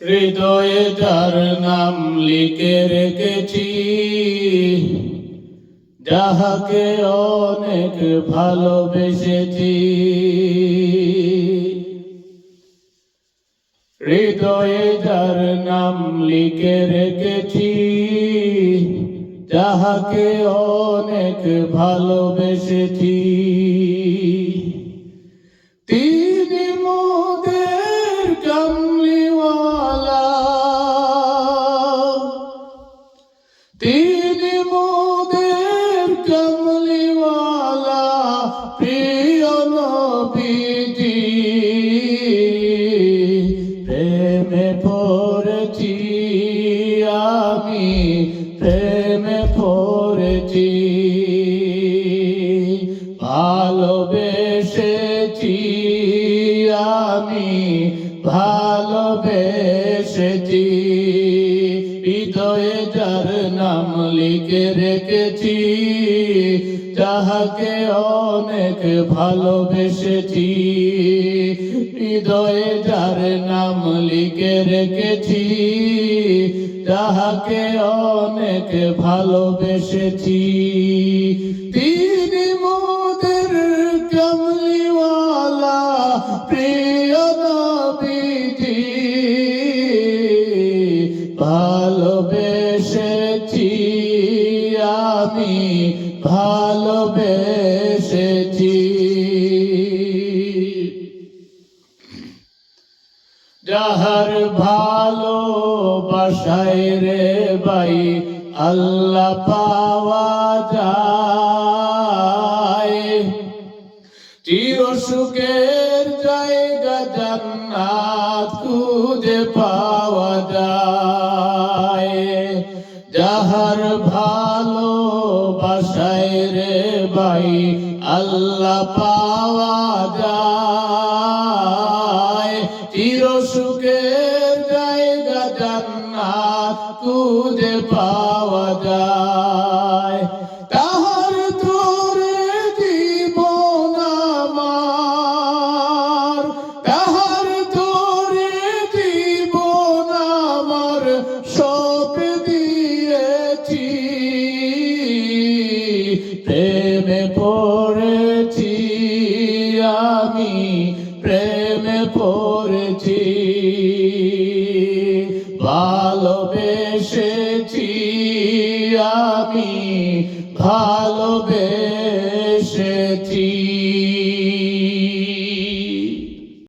হৃদয়ে যার নাম লিখে রেখেছি, যাহাকে অনেক ভালোবেসেছি। হৃদয়ে যার নাম লিখে রেখেছি, যাহাকে অনেক ভালোবেসেছি। আমি প্রেমে পড়েছি ভালোবেসেছি আমি ভালোবেসেছি। নাম লিখে রেখেছি যাহাকে অনেক ভালোবেসেছি। হৃদয়ে যার নাম লিখে রেখেছি যাহাকে অনেক ভালোবেসেছি। ভালোবেসেছি, আমি ভালোবেসেছি। যাহার ভালো বাসায় রে বাই আল্লাহ পাওয়া যায়। চির সুখের জায়গা জান্নাত খুঁজে পাওয়া যায়। বাসায় রে ভাই আল্লাহ পাওয়া যায়। চির সুখের জায়গা জান্নাত খুঁজে পাওয়া যায়। আমি প্রেমে পড়েছি ভালোবেসেছি আমি ভালোবেসেছি।